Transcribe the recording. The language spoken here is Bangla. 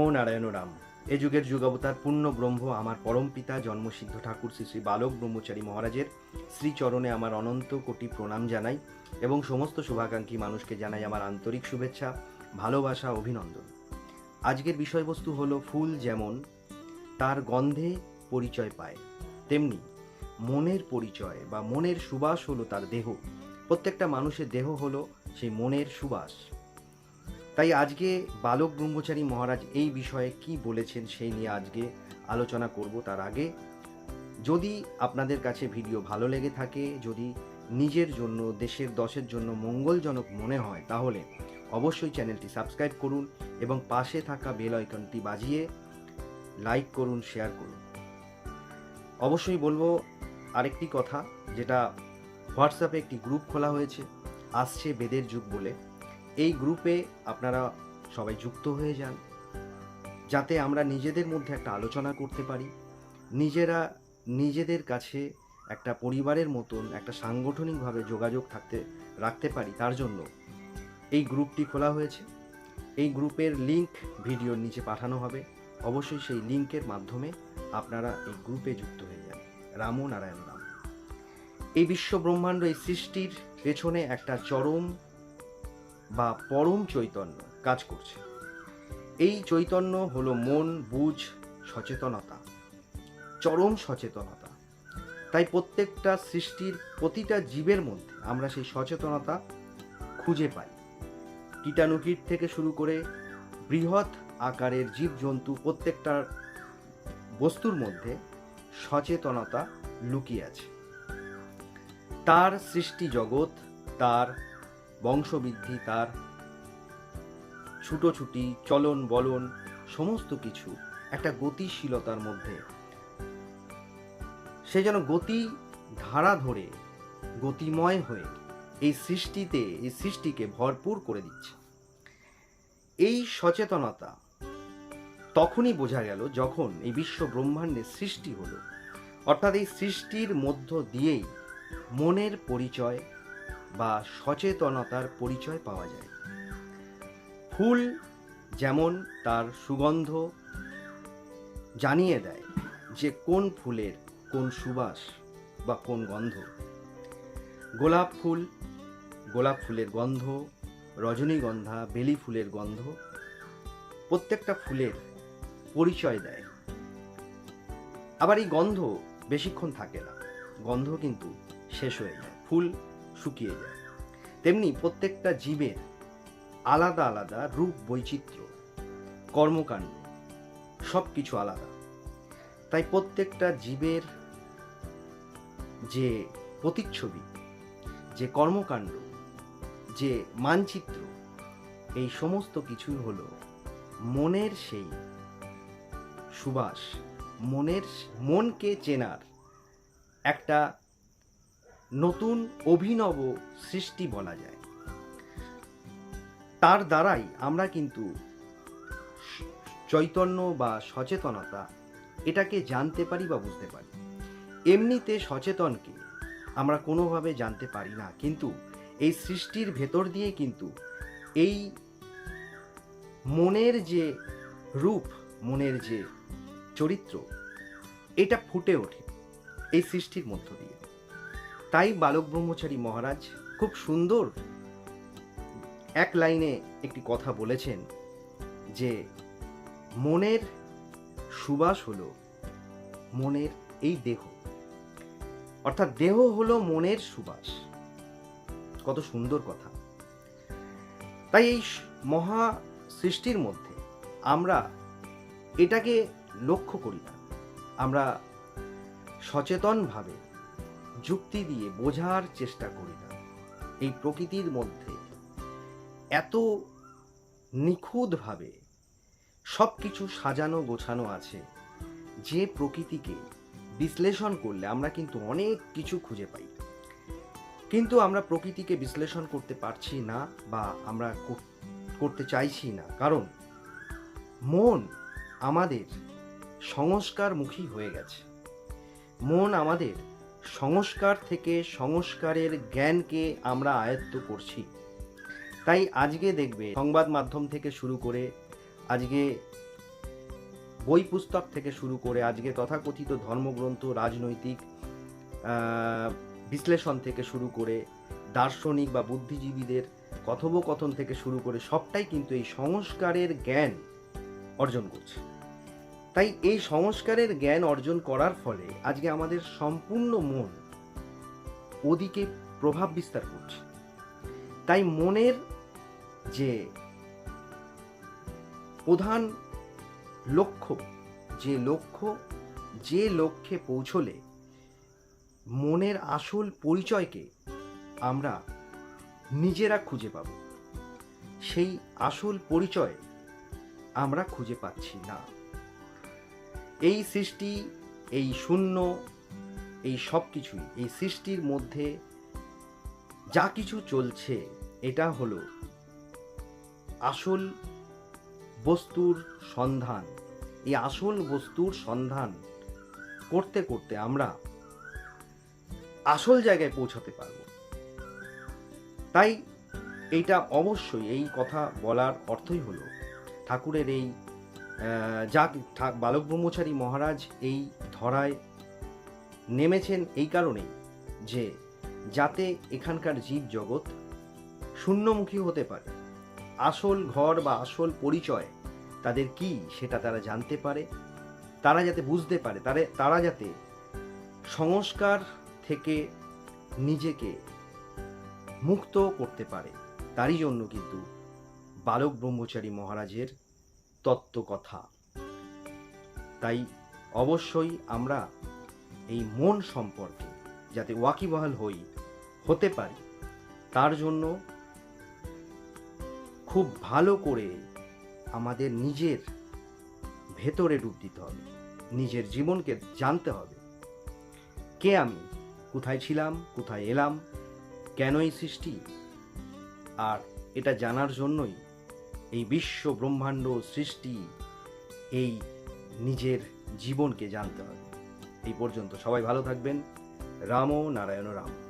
রামো নারায়ণ রাম এ যুগের যুগাবতার পূর্ণ ব্রহ্ম আমার পরম পিতা জন্মসিদ্ধ ঠাকুর শ্রী শ্রী বালক ব্রহ্মচারী মহারাজের শ্রীচরণে আমার অনন্ত কোটি প্রণাম জানাই এবং সমস্ত শুভাকাঙ্ক্ষী মানুষকে জানাই আমার আন্তরিক শুভেচ্ছা, ভালোবাসা, অভিনন্দন। আজকের বিষয়বস্তু হলো ফুল যেমন তার গন্ধে পরিচয় পায়, তেমনি মনের পরিচয় বা মনের সুবাস হলো তার দেহ। প্রত্যেকটা মানুষের দেহ হলো সেই মনের সুবাস। তাই আজকে বালক ব্রহ্মচারী মহারাজ এই বিষয়ে কি বলেছেন সেই নিয়ে আজকে আলোচনা করব তার আগে। যদি আপনাদের কাছে ভিডিও ভালো লেগে থাকে, যদি নিজের জন্য, দেশের দশের জন্য মঙ্গলজনক মনে হয়, তাহলে অবশ্যই চ্যানেলটি সাবস্ক্রাইব করুন এবং পাশে থাকা বেল আইকনটি বাজিয়ে লাইক করুন, শেয়ার করুন। অবশ্যই বলব আরেকটি কথা, যেটা হোয়াটসঅ্যাপে একটি গ্রুপ খোলা হয়েছে, আসছে বেদের যুগ বলে। এই গ্রুপে আপনারা সবাই যুক্ত হয়ে যান, যাতে আমরা নিজেদের মধ্যে একটা আলোচনা করতে পারি, নিজেরা নিজেদের কাছে একটা পরিবারের মতন একটা সাংগঠনিকভাবে যোগাযোগ থাকতে, রাখতে পারি, তার জন্য এই গ্রুপটি খোলা হয়েছে। এই গ্রুপের লিংক ভিডিওর নিচে পাঠানো হবে। অবশ্যই সেই লিংকের মাধ্যমে আপনারা এই গ্রুপে যুক্ত হয়ে যান। রামো নারায়ণ রাম। এই বিশ্ব ব্রহ্মাণ্ড এই সৃষ্টির পেছনে একটা চরম বা পরম চৈতন্য কাজ করছে। এই চৈতন্য হলো মন, বুঝ, সচেতনতা, চরম সচেতনতা। তাই প্রত্যেকটা সৃষ্টির প্রতিটা জীবের মধ্যে আমরা সেই সচেতনতা খুঁজে পাই। কীটাণুকীট থেকে শুরু করে বৃহৎ আকারের জীবজন্তু প্রত্যেকটার বস্তুর মধ্যে সচেতনতা লুকিয়ে আছে। তার সৃষ্টি জগৎ, তার বংশবৃদ্ধি তার। ছুটোছুটি, চলন বলন, সমস্ত কিছু একটা গতিশীলতার মধ্যে। সে যেন গতি ধারা ধরে, গতিময় হয়ে এই সৃষ্টিতে, এই সৃষ্টিকে ভরপুর করে দিচ্ছে। এই সচেতনতা তখনই বোঝা গেল যখন এই বিশ্ব ব্রহ্মাণ্ডের সৃষ্টি হলো। অর্থাৎ এই সৃষ্টির মধ্য দিয়েই মনের পরিচয় বা সচেতনতার পরিচয় পাওয়া যায়। ফুল যেমন তার সুগন্ধ জানিয়ে দেয় যে কোন ফুলের কোন সুবাস বা কোন গন্ধ। গোলাপ ফুল, গোলাপ ফুলের গন্ধ, রজনীগন্ধা, বেলি ফুলের গন্ধ প্রত্যেকটা ফুলের পরিচয় দেয়। আবার এই গন্ধ বেশিক্ষণ থাকে না। গন্ধ কিন্তু শেষ হয়ে যায়। ফুল শুকিয়ে যায়। তেমনি প্রত্যেকটা জীবের আলাদা আলাদা রূপ বৈচিত্র্য, কর্মকাণ্ড সব কিছু আলাদা। তাই প্রত্যেকটা জীবের যে প্রতিচ্ছবি, যে কর্মকাণ্ড, যে মানচিত্র, এই সমস্ত কিছুই হলো মনের সেই সুবাস, মনের মনকে চেনার একটা নতুন অভিনব সৃষ্টি বলা যায়। তার দ্বারাই আমরা কিন্তু চৈতন্য বা সচেতনতা এটাকে জানতে পারি বা বুঝতে পারি। এমনিতে সচেতনকে আমরা কোনোভাবে জানতে পারি না, কিন্তু এই সৃষ্টির ভেতর দিয়ে কিন্তু এই মনের যে রূপ, মনের যে চরিত্র, এটা ফুটে ওঠে এই সৃষ্টির মধ্য দিয়ে। তাই বালক ব্রহ্মচারী মহারাজ খুব সুন্দর এক লাইনে একটি কথা বলেছেন যে মনের সুবাস হলো মনের এই দেহ। অর্থাৎ দেহ হলো মনের সুবাস। কত সুন্দর কথা। তাই এই মহা সৃষ্টির মধ্যে আমরা এটাকে লক্ষ্য করি না। আমরা সচেতনভাবে যুক্তি দিয়ে বোঝার চেষ্টা করি না। এই প্রকৃতির মধ্যে এত নিখুঁতভাবে সব কিছু সাজানো, গোছানো আছে, যে প্রকৃতিকে বিশ্লেষণ করলে আমরা কিন্তু অনেক কিছু খুঁজে পাই। কিন্তু আমরা প্রকৃতিকে বিশ্লেষণ করতে পারছি না বা আমরা করতে চাইছি না। কারণ মন আমাদের সংস্কারমুখী হয়ে গেছে। মন আমাদের সংস্কার থেকে সংস্কারের জ্ঞানকে আমরা আয়ত্ত করছি। তাই আজকে দেখবে সংবাদ মাধ্যম থেকে শুরু করে, আজকে বই পুস্তক থেকে শুরু করে, আজকে তথাকথিত ধর্মগ্রন্থ, রাজনৈতিক বিশ্লেষণ থেকে শুরু করে, দার্শনিক বা বুদ্ধিজীবীদের কথোপকথন থেকে শুরু করে, সবটাই কিন্তু এই সংস্কারের জ্ঞান অর্জন করছে। তাই এই সংস্কারের জ্ঞান অর্জন করার ফলে আজকে আমাদের সম্পূর্ণ মন ওদিকে প্রভাব বিস্তার করছে। তাই মনের যে প্রধান লক্ষ্য, যে লক্ষ্য, যে লক্ষ্যে পৌঁছলে মনের আসল পরিচয়কে আমরা নিজেরা খুঁজে পাব। সেই আসল পরিচয় আমরা খুঁজে পাচ্ছি না। এই সৃষ্টি, এই শূন্য, এই সব কিছুই, এই সৃষ্টির মধ্যে যা কিছু চলছে, এটা হলো আসল বস্তুর সন্ধান। এই আসল বস্তুর সন্ধান করতে করতে আমরা আসল জায়গায় পৌঁছাতে পারব। তাই এইটা অবশ্যই এই কথা বলার অর্থই হলো ঠাকুরের এই যা বালক ব্রহ্মচারী মহারাজ এই ধরায় নেমেছেন এই কারণেই যে যাতে এখানকার জীব জগৎ শূন্যমুখী হতে পারে। আসল ঘর বা আসল পরিচয় তাদের কি সেটা তারা জানতে পারে, তারা যাতে বুঝতে পারে, তারা তারা যাতে সংস্কার থেকে নিজেকে মুক্ত করতে পারে, তারই জন্য কিন্তু বালক ব্রহ্মচারী মহারাজের তত্ত্বকথা। তাই অবশ্যই আমরা এই মন সম্পর্কে যাতে ওয়াকিবহাল হই, হতে পারি, তার জন্য খুব ভালো করে আমাদের নিজের ভেতরে ডুব দিতে হবে, নিজের জীবনকে জানতে হবে। কে আমি? কোথায় ছিলাম? কোথায় এলাম? কেনই সৃষ্টি? আর এটা জানার জন্যই এই বিশ্ব ব্রহ্মাণ্ড সৃষ্টি এই নিজের জীবনকে জানতে হবে। এই পর্যন্ত সবাই ভালো থাকবেন। রাম নারায়ণ রাম।